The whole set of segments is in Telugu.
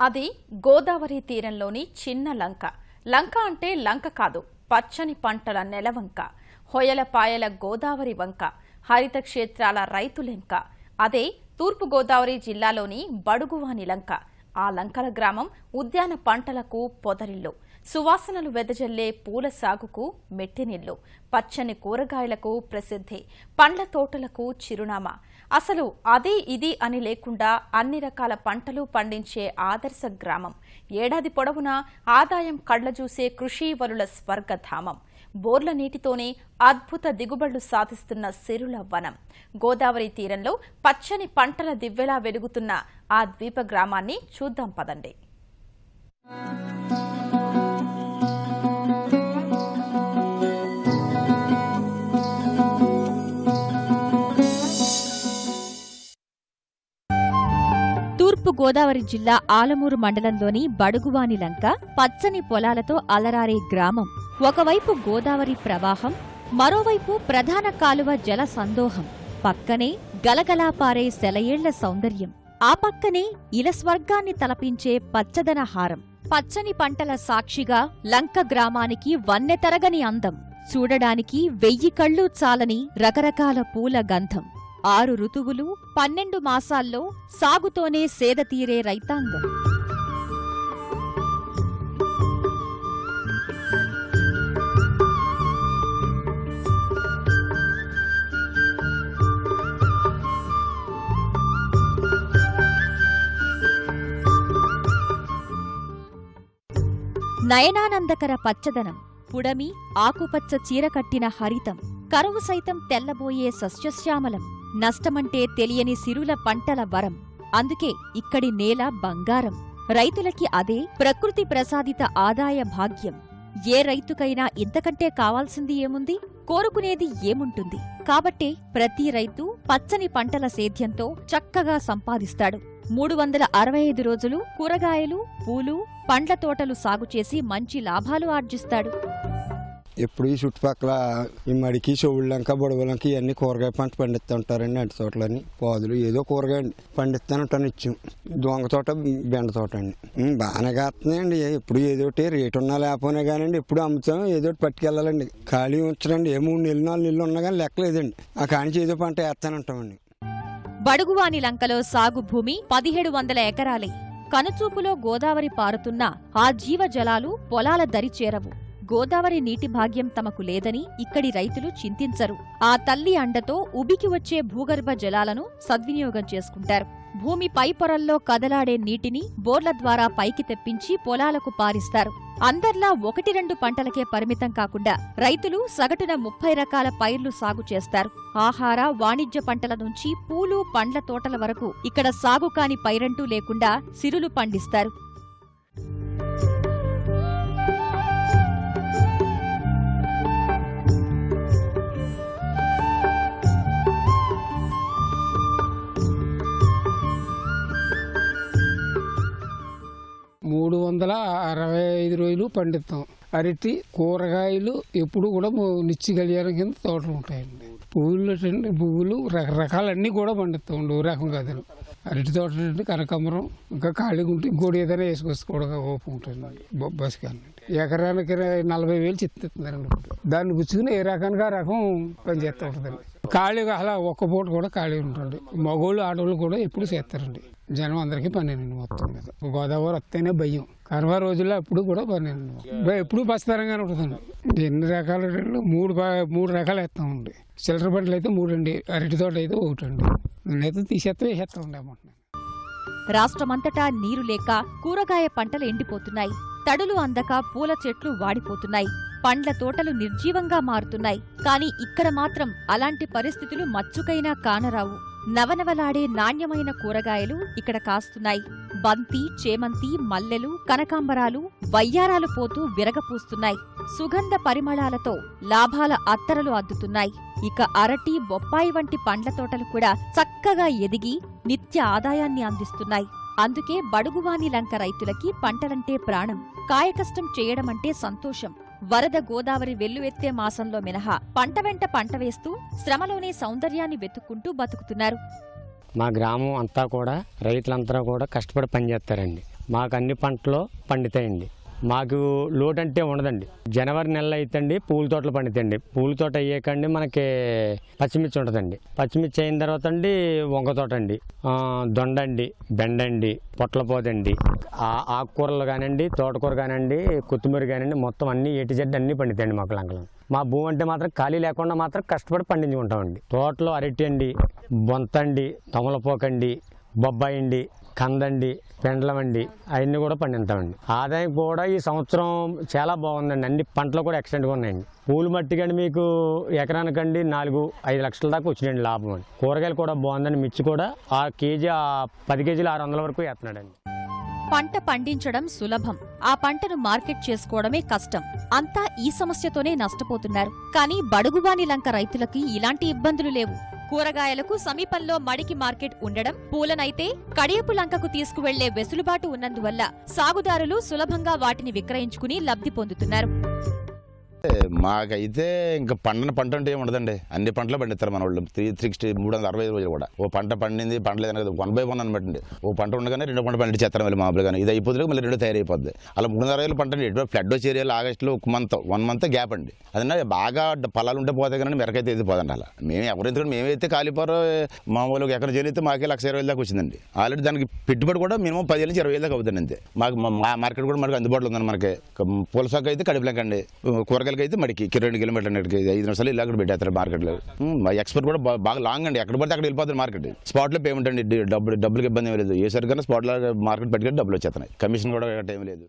అది గోదావరి తీరంలోని చిన్న లంక. లంక అంటే లంక కాదు పచ్చని పంటల నెలవంక హొయల పాయల గోదావరి వంక. హరిత క్షేత్రాల రైతులెంక అదే తూర్పు గోదావరి జిల్లాలోని బడుగువాని లంక. ఆ లంకల గ్రామం ఉద్యాన పంటలకు పొదరిల్లు. సువాసనలు వెదజల్లే పూల సాగుకు మెట్టినిల్లు. పచ్చని కూరగాయలకు ప్రసిద్ధి. పండ్ల తోటలకు చిరునామా. అసలు అది ఇది అని లేకుండా అన్ని రకాల పంటలు పండించే ఆదర్శ గ్రామం. ఏడాది పొడవునా ఆదాయం కళ్ళజూసే కృషి వలుల స్వర్గధామం. బోర్ల నీటితోనే అద్భుత దిగుబడులు సాధిస్తున్న సిరుల వనం. గోదావరి తీరంలో పచ్చని పంటల దివ్వెలా వెలుగుతున్న ఆ ద్వీప గ్రామాన్ని చూద్దాం పదండి. తూర్పు గోదావరి జిల్లా ఆలమూరు మండలంలోని బడుగువాని లంక పచ్చని పొలాలతో అలరారే గ్రామం. ఒకవైపు గోదావరి ప్రవాహం మరోవైపు ప్రధాన కాలువ జల సందోహం. పక్కనే గలగలా పారే సెలయేళ్ళ సౌందర్యం. ఆ పక్కనే ఇల స్వర్గాన్ని తలపించే పచ్చదన హారం. పచ్చని పంటల సాక్షిగా లంక గ్రామానికి వన్నెతరగని అందం. చూడడానికి వెయ్యి కళ్ళు చాలని రకరకాల పూల గంధం. ఆరు ఋతువులు పన్నెండు మాసాల్లో సాగుతోనే సేద తీరే రైతాంగం. నయనానందకర పచ్చదనం పుడమి ఆకుపచ్చ చీర కట్టిన హరితం కరువు సైతం తెల్లబోయే సస్యశ్యామలం. నష్టమంటే తెలియని సిరుల పంటల వరం. అందుకే ఇక్కడి నేల బంగారం. రైతులకి అదే ప్రకృతి ప్రసాదిత ఆదాయ భాగ్యం. ఏ రైతుకైనా ఇంతకంటే కావాల్సింది ఏముంది? కోరుకునేది ఏముంటుంది? కాబట్టే ప్రతి రైతు పచ్చని పంటల సేద్యంతో చక్కగా సంపాదిస్తాడు. మూడు వందల అరవై ఐదు రోజులు కూరగాయలు పూలు పండ్ల తోటలు సాగు చేసి మంచి లాభాలు ఆర్జిస్తాడు. ఎప్పుడు ఈ చుట్టుపక్కల ఈ మడికి చెవుళ్ళంక బుడవలంక ఇవన్నీ కూరగాయ పంట పండిస్తుంటారండి అంటి తోటలని పాదులు ఏదో కూరగాయ పండిస్తానంటాను ఇచ్చాం. దొంగ తోట బెండ తోట అండి. బాగానే కాస్తున్నాయండి ఎప్పుడు ఏదోటి రేటు ఉన్నా లేకపోయినా కానీ ఎప్పుడు అమ్ముతాం ఏదోటి పట్టుకెళ్ళాలండి. ఖాళీ ఉంచడండి ఏ మూడు నెలలు నాలుగు నెలలు ఉన్నా కానీ లెక్కలేదండి. ఆ కానించి ఏదో పంట వేస్తానంటామండి బడుగువాని లంకలో సాగు భూమి పదిహేడు వందల ఎకరాలే. కనుచూపులో గోదావరి పారుతున్నా ఆ జీవజలాలు పొలాల దరి చేరవు. గోదావరి నీటి భాగ్యం తమకు లేదని ఇక్కడి రైతులు చింతించరు. ఆ తల్లి అండతో ఉబికి వచ్చే భూగర్భ జలాలను సద్వినియోగం చేసుకుంటారు. భూమి పై పొరల్లో కదలాడే నీటిని బోర్ల ద్వారా పైకి తెప్పించి పొలాలకు పారిస్తారు. అందర్లా ఒకటి రెండు పంటలకే పరిమితం కాకుండా రైతులు సగటున ముప్పై రకాల పైర్లు సాగు చేస్తారు. ఆహార వాణిజ్య పంటల నుంచి పూలు పండ్ల తోటల వరకు ఇక్కడ సాగు కాని పైరంటూ లేకుండా సిరులు పండిస్తారు. వందల అరవై ఐదు రోజులు పండిస్తాం. అరటి కూరగాయలు ఎప్పుడు కూడా నిచ్చి నిత్య కళ్యాణం కింద తోటలు ఉంటాయండి. పువ్వులు అంటే పువ్వులు రకరకాలన్నీ కూడా పండిస్తాం ఓ రకం కాదు అరటి తోట కనకాంబరం ఇంకా ఖాళీగా ఉంటే ఇంకోటి ఏదైనా వేసుకొచ్చుకోవడం కూడా ఓపు ఉంటుందండి బొబ్బాసి కానీ ఎకరానికి నలభై వేలు చెప్తున్నారండి దాన్ని గుచ్చుకుని ఏ రకానికి ఆ రకం పనిచేస్తూ ఉంటుందండి. ఖాళీగా అలా ఒక్క పూట కూడా ఖాళీ ఉంటుంది మగోళ్ళు ఆడవాళ్ళు కూడా ఎప్పుడు చేస్తారండి. జనం అందరికీ పన్నెండు మొత్తం మీద గోదావరి వస్తేనే భయం. కనుమ రోజుల్లో అప్పుడు కూడా పన్నెండు ఎప్పుడు బస్తరంగానే ఉంటుందండి. ఎన్ని రకాల మూడు మూడు రకాలు వేస్తామండి. చిల్లర పంటలు అయితే మూడు అండి అరటి తోట అయితే ఒకటండి నేనైతే తీసేస్తే వేసేస్తా ఉండే అమ్మంటున్నాను రాష్ట్రమంతటా నీరు లేక కూరగాయ పంటలు ఎండిపోతున్నాయి. తడులు అందక పూల చెట్లు వాడిపోతున్నాయి. పండ్ల తోటలు నిర్జీవంగా మారుతున్నాయి. కానీ ఇక్కడ మాత్రం అలాంటి పరిస్థితులు మచ్చుకైనా కానరావు. నవనవలాడే నాణ్యమైన కూరగాయలు ఇక్కడ కాస్తున్నాయి. బంతి చేమంతి మల్లెలు కనకాంబరాలు వయ్యారాలు పోతూ విరగపూస్తున్నాయి. సుగంధ పరిమళాలతో లాభాల అత్తరలు అద్దుతున్నాయి. ఇక అరటి బొప్పాయి వంటి పండ్ల తోటలు కూడా చక్కగా ఎదిగి నిత్య ఆదాయాన్ని అందిస్తున్నాయి. అందుకే బడుగువాని లంక రైతులకి పంటలంటే ప్రాణం. కాయకష్టం చేయడమంటే సంతోషం. వరద గోదావరి వెల్లువెత్తే మాసంలో మినహా పంట వెంట పంట వేస్తూ శ్రమలోనే సౌందర్యాన్ని వెతుక్కుంటూ బతుకుతున్నారు. మా గ్రామం అంతా కూడా రైతులంతా కూడా కష్టపడి పనిచేస్తారండి. మాకు అన్ని పంటలు పండుతాయండి. మాకు లోటు అంటే ఉండదండి. జనవరి నెలలో అయితండి పూల తోటలు పండుతాయండి. పూల తోట అయ్యాకండి మనకి పచ్చిమిర్చి ఉంటుందండి. పచ్చిమిర్చి అయిన తర్వాత అండి వంగ తోట అండి. దొండండి బెండండి పొట్లపోదండి ఆకుకూరలు కానివ్వండి తోటకూర కానివ్వండి కొత్తిమీర కానివ్వండి మొత్తం అన్ని ఏటి జడ్డు అన్నీ పండుతాయండి మాకు లంకలు. మా భూమి అంటే మాత్రం ఖాళీ లేకుండా మాత్రం కష్టపడి పండించుకుంటామండి. తోటలో అరటి అండి బొంతండి తమలపోకండి బొబ్బాయి అండి కందండి పెండ్లమండి అవన్నీ కూడా పండిస్తామండి. ఆదాయం కూడా ఈ సంవత్సరం చాలా బాగుందండి. అన్ని పంటలు కూడా ఎక్సలెంట్గా ఉన్నాయండి. పూలు మట్టికండి మీకు ఎకరానికండి నాలుగు ఐదు లక్షల దాకా వచ్చినాయండి లాభం అండి. కూరగాయలు కూడా బాగుందండి. మిర్చి కూడా ఆ కేజీ ఆ పది కేజీలు ఆరు వందల వరకు వేస్తున్నాడండి. పంట పండించడం సులభం. ఆ పంటను మార్కెట్ చేసుకోవడమే కష్టం. అంతా ఈ సమస్యతోనే నష్టపోతున్నారు. కానీ బడుగుబాని లంక రైతులకి ఇలాంటి ఇబ్బందులు లేవు. కూరగాయలకు సమీపంలో మడికి మార్కెట్ ఉండడం పూలనైతే కడియపు లంకకు తీసుకువెళ్ళే వెసులుబాటు ఉన్నందువల్ల సాగుదారులు సులభంగా వాటిని విక్రయించుకుని లబ్ధి పొందుతున్నారు. మాకైతే ఇంకా పండని పంట అంటే ఏమి ఉండదండి. అన్ని పంటలు పండిస్తారు మన వాళ్ళు. త్రీ సిక్స్టీ మూడు వందల అరవై ఐదు రోజులు కూడా. ఓ పంట పండింది పండలేదు కదా వన్ బై వన్ అనమాట ఓ పంట ఉండగానే రెండో పంట పండించేస్తారు మళ్ళీ మామూలుగా ఇది అయిపోతుంది మళ్ళీ రెండో తయారైపోద్ది. అలా మూడు వందల అరవై పంట అండి. ఎటువంటి ఫ్లడ్ వచ్చే ఏరియాలో ఆగస్టులో ఒక మంత్ వన్ మంత్ గ్యాప్ అండి. అదన్నా బాగా పొలాలు ఉంటే పోతే కానీ మెరకైతే ఇది పోదండి అలా. మేము ఎవరైతే మేమైతే కాలిపోరు మామూలుగా ఎక్కడ చేరితే మాకే లక్ష ఇరవై దాకా వచ్చిందండి. ఆల్రెడీ దానికి పెట్టుబడి కూడా మినిమం పది నుంచి ఇరవై దాకా అవుతుంది అంతే మాకు మా- మా మార్కెట్ కూడా మనకు అందుబాటులో ఉందండి మనకి. పూల సాగు అయితే కడిపిలంక అండి. కూరగాయలకి అయితే మడికి రెండు కిలోమీటర్లు అక్కడికి ఐదు నిమిషాలు ఇలా కూడా పెట్టేస్తారు మార్కెట్లో. ఎక్స్పోర్ట్ కూడా బాగా లాంగ్ అండి. ఎక్కడ పడితే అక్కడ వెళ్ళిపోతుంది మార్కెట్. స్పాట్లో పేమెంట్ అండి డబ్బులు డబ్బులకి ఇబ్బంది ఏమీ లేదు. ఏ సరికన్నా స్పాట్లో మార్కెట్ పెట్టుకుని డబ్బులు వచ్చేస్తున్నాయి. కమిషన్ కూడా ఏం లేదు.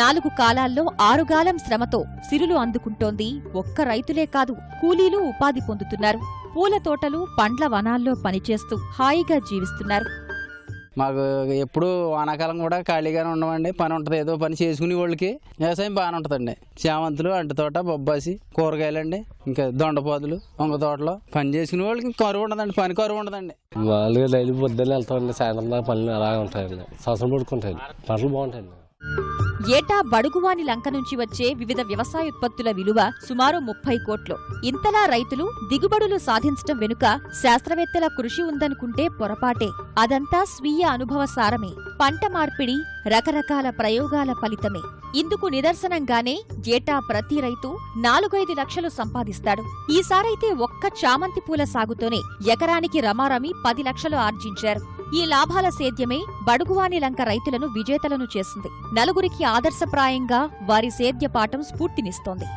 నాలుగు కాలాల్లో ఆరుగాలం శ్రమతో సిరులు అందుకుంటోంది ఒక్క రైతులే కాదు కూలీలు ఉపాధి పొందుతున్నారు. పూల తోటలు పండ్ల వనాల్లో పనిచేస్తూ హాయిగా జీవిస్తున్నారు. మాకు ఎప్పుడు వానాకాలం కూడా ఖాళీగానే ఉండమండి. పని ఉంటుంది. ఏదో పని చేసుకునే వాళ్ళకి వ్యవసాయం బాగానే ఉంటుందండి. చామంతులు అంటి తోట బొబ్బాసి కూరగాయలండి. ఇంకా దొండపోదులు వంగ తోటలో పని చేసుకునే వాళ్ళకి కరువు ఉండదండి. పని కరువు ఉండదండి. మామూలుగా డైలీ పొద్దున్నే వెళ్తామండి. సాయంత్రం దాకా పనులు అలాగే ఉంటాయండి. శ్వాసం పడుకుంటాయండి. పంటలు బాగుంటాయండి. ఏటా బడుగువాని లంక నుంచి వచ్చే వివిధ వ్యవసాయోత్పత్తుల విలువ సుమారు ముప్పై కోట్లు. ఇంతలా రైతులు దిగుబడులు సాధించటం వెనుక శాస్త్రవేత్తల కృషి ఉందనుకుంటే పొరపాటే. అదంతా స్వీయ అనుభవ సారమే. పంట మార్పిడి రకరకాల ప్రయోగాల ఫలితమే. ఇందుకు నిదర్శనంగానే ఏటా ప్రతి రైతు నాలుగైదు లక్షలు సంపాదిస్తాడు. ఈసారైతే ఒక్క చామంతి పూల సాగుతోనే ఎకరానికి రమారమి పది లక్షలు ఆర్జించారు. ఈ లాభాల సేద్యమే బడుగువాని లంక రైతులను విజేతలను చేసింది. నలుగురికి ఆదర్శప్రాయంగా వారి సేద్య పాఠం స్ఫూర్తినిస్తోంది.